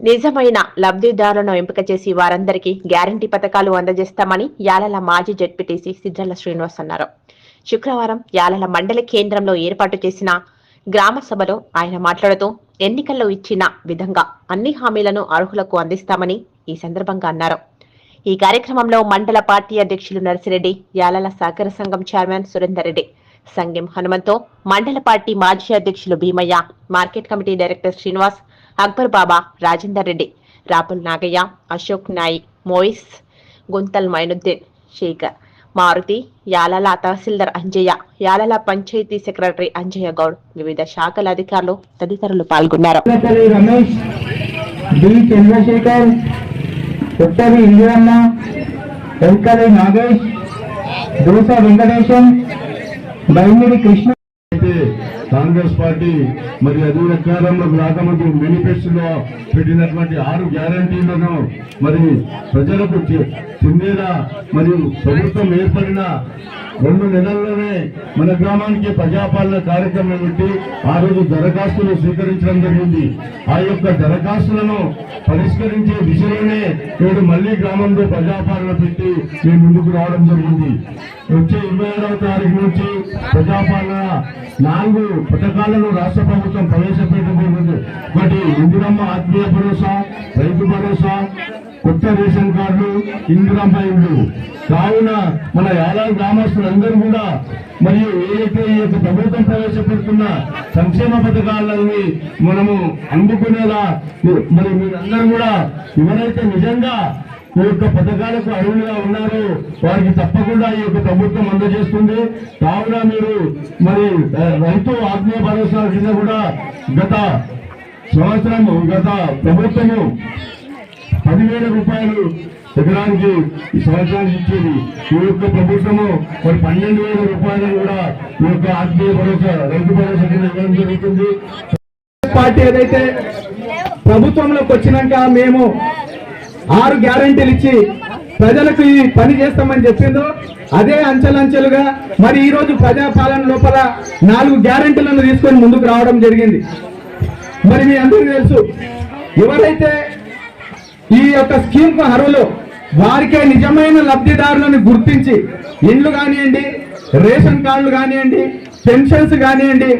నిజమైన లబ్ధిదారులను ఎంపిక చేసి వారందరికీ గ్యారంటీ పథకాలు అందజేస్తామని యాలల మాజీ జడ్పీటీసీ సిద్ధల శ్రీనివాస్ అన్నారు. శుక్రవారం యాలల మండల కేంద్రంలో ఏర్పాటు చేసిన గ్రామ సభలో ఆయన మాట్లాడుతూ ఎన్నికల్లో ఇచ్చిన విధంగా అన్ని హామీలను అర్హులకు అందిస్తామని ఈ సందర్భంగా అన్నారు. ఈ కార్యక్రమంలో మండల పార్టీ అధ్యక్షులు నర్సిరెడ్డి యాలల సహకార సంఘం చైర్మన్ సురేందర్ రెడ్డి సంగెం హనుమంతో మండల పార్టీ మాజీ అధ్యక్షులు Bheemaiah market committee director Srinivas Akbar Baba Rajender Reddy Rapul Nagaiah Ashok Nai Mois Guntal Mainuddin Shekar Maruti Yalala tahsildar Anjaiah Yalala panchayat secretary Anjaiah Goud వివిధ శాఖల అధికారులు తదితరులు పాల్గొన్నారు. నాగేష్ వెంకటేశం కృష్ణ. కాంగ్రెస్ పార్టీ మరి అది అధికారంలోకి రాకముందు మేనిఫెస్టోలో పెట్టినటువంటి ఆరు గ్యారంటీలను మరి ప్రజలకు చెందేలా మరియు ప్రభుత్వం ఏర్పడిన రెండు నెలల్లోనే మన గ్రామానికి ప్రజాపాలన కార్యక్రమం పెట్టి ఆ రోజు దరఖాస్తులు స్వీకరించడం జరిగింది. ఆ యొక్క దరఖాస్తులను పరిష్కరించే దిశలోనే నేడు మళ్ళీ గ్రామంలో ప్రజాపాలన పెట్టి మేము ముందుకు రావడం జరిగింది. వచ్చే ఇరవై ఏడవ తారీఖు నుంచి ప్రజాపాలన నాలుగు పథకాలను రాష్ట్ర ప్రభుత్వం ప్రవేశపెట్టబోతుంది ఒకటి ఇందిరమ్మ ఆత్మీయ భరోసా రైతు భరోసా కొత్త రేషన్ కార్డులు ఇందిరమ్మ ఇల్లు. కావున మన యాదాది గ్రామస్తులందరూ కూడా మరియు ఏదైతే ఈ యొక్క ప్రభుత్వం ప్రవేశపెడుతున్న సంక్షేమ పథకాలని మనము అందుకునేలా మరి మీరందరూ కూడా ఎవరైతే నిజంగా ఈ యొక్క పథకాలకు అరువులుగా ఉన్నారు. వారికి తప్పకుండా ఈ యొక్క ప్రభుత్వం అందజేస్తుంది. కావున మీరు మరి రైతు ఆత్మీయ భరోసా కింద కూడా గత సంవత్సరం గత ప్రభుత్వము పదివేల రూపాయలు ఎకరానికి ఈ సంవత్సరానికి ఇచ్చేది. ఈ యొక్క ప్రభుత్వము మరి పన్నెండు వేల రూపాయలను కూడా ఈ యొక్క ఆత్మీయ భరోసా రైతు భరోసా కింద ఇవ్వడం జరుగుతుంది. పార్టీ ఏదైతే ప్రభుత్వంలోకి వచ్చినాక మేము ఆరు గ్యారంటీలు ఇచ్చి ప్రజలకు ఈ పని చేస్తామని చెప్పిందో అదే అంచెలంచెలుగా మరి ఈ రోజు ప్రజాపాలన లోపల నాలుగు గ్యారంటీలను తీసుకొని ముందుకు రావడం జరిగింది. మరి మీ అందరికీ తెలుసు ఎవరైతే ఈ యొక్క స్కీమ్ అర్హులు వారికే నిజమైన లబ్ధిదారులను గుర్తించి ఇండ్లు కానివ్వండి రేషన్ కార్డులు కానివ్వండి పెన్షన్స్ కానివ్వండి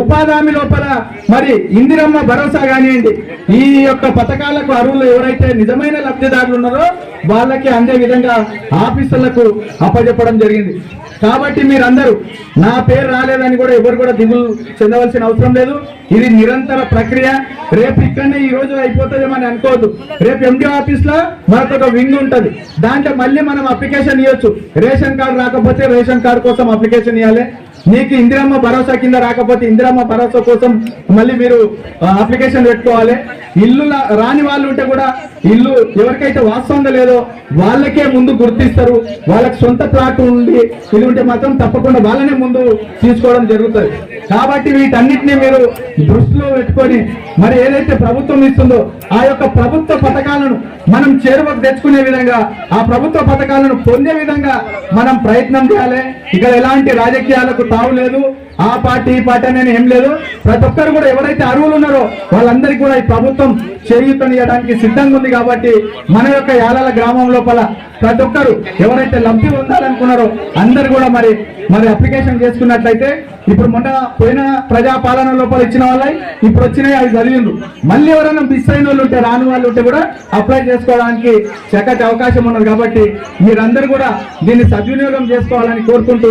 ఉపాధి హామీ లోపల మరి ఇందిరమ్మ భరోసా కానివ్వండి ఈ యొక్క పథకాలకు అర్హులు ఎవరైతే నిజమైన లబ్ధిదారులు ఉన్నారో వాళ్ళకి అందే విధంగా ఆఫీసులకు అప్పచెప్పడం జరిగింది. కాబట్టి మీరందరూ నా పేరు రాలేదని కూడా ఎవరు కూడా దిగులు చెందవలసిన అవసరం లేదు. ఇది నిరంతర ప్రక్రియ. రేపు ఇక్కడనే ఈ రోజు అయిపోతుందేమో అని అనుకోవద్దు. రేపు ఎండి ఆఫీస్లో మనకు ఒక వింగ్ ఉంటుంది. దాంట్లో మళ్ళీ మనం అప్లికేషన్ ఇవ్వచ్చు రేషన్ కార్డు రాకపోతే రేషన్ కార్డు కోసం అప్లికేషన్ ఇవ్వాలి నీకు ఇందిరమ్మ భరోసా కింద రాకపోతే ఇందిరమ్మ భరోసా కోసం మళ్ళీ మీరు అప్లికేషన్ పెట్టుకోవాలి. ఇల్లు రాని వాళ్ళు ఉంటే కూడా ఇల్లు ఎవరికైతే వాస్తవంగా లేదో వాళ్ళకే ముందు గుర్తిస్తారు. వాళ్ళకి సొంత ప్లాట్ ఉండి ఇది ఉంటే మాత్రం తప్పకుండా వాళ్ళనే ముందు తీసుకోవడం జరుగుతుంది. కాబట్టి వీటన్నిటిని మీరు దృష్టిలో పెట్టుకొని మరి ఏదైతే ప్రభుత్వం ఇస్తుందో ఆ యొక్క ప్రభుత్వ పథకాలను మనం చేరువకు తెచ్చుకునే విధంగా ఆ ప్రభుత్వ పథకాలను పొందే విధంగా మనం ప్రయత్నం చేయాలి. ఇక్కడ ఎలాంటి రాజకీయాలకు తావు లేదు. ఆ పార్టీ ఈ పార్టీ అనేది ఏం లేదు. ప్రతి ఒక్కరు కూడా ఎవరైతే అరువులు ఉన్నారో వాళ్ళందరికీ కూడా ఈ ప్రభుత్వం చేయూతనియడానికి సిద్ధంగా ఉంది కాబట్టి మన యొక్క యాలాల గ్రామం లోపల ప్రతి ఒక్కరు ఎవరైతే లబ్ధి పొందాలనుకున్నారో అందరు కూడా మరి మరి అప్లికేషన్ చేసుకున్నట్లయితే ఇప్పుడు మొన్న పోయిన ప్రజా పాలన లోపల ఇచ్చిన వాళ్ళై ఇప్పుడు వచ్చినాయి అవి చదివిండు మళ్ళీ ఎవరైనా మిస్ అయిన వాళ్ళు ఉంటే రాని వాళ్ళు ఉంటే కూడా అప్లై చేసుకోవడానికి చక్కటి అవకాశం ఉన్నది కాబట్టి మీరందరూ కూడా దీన్ని సద్వినియోగం చేసుకోవాలని కోరుకుంటూ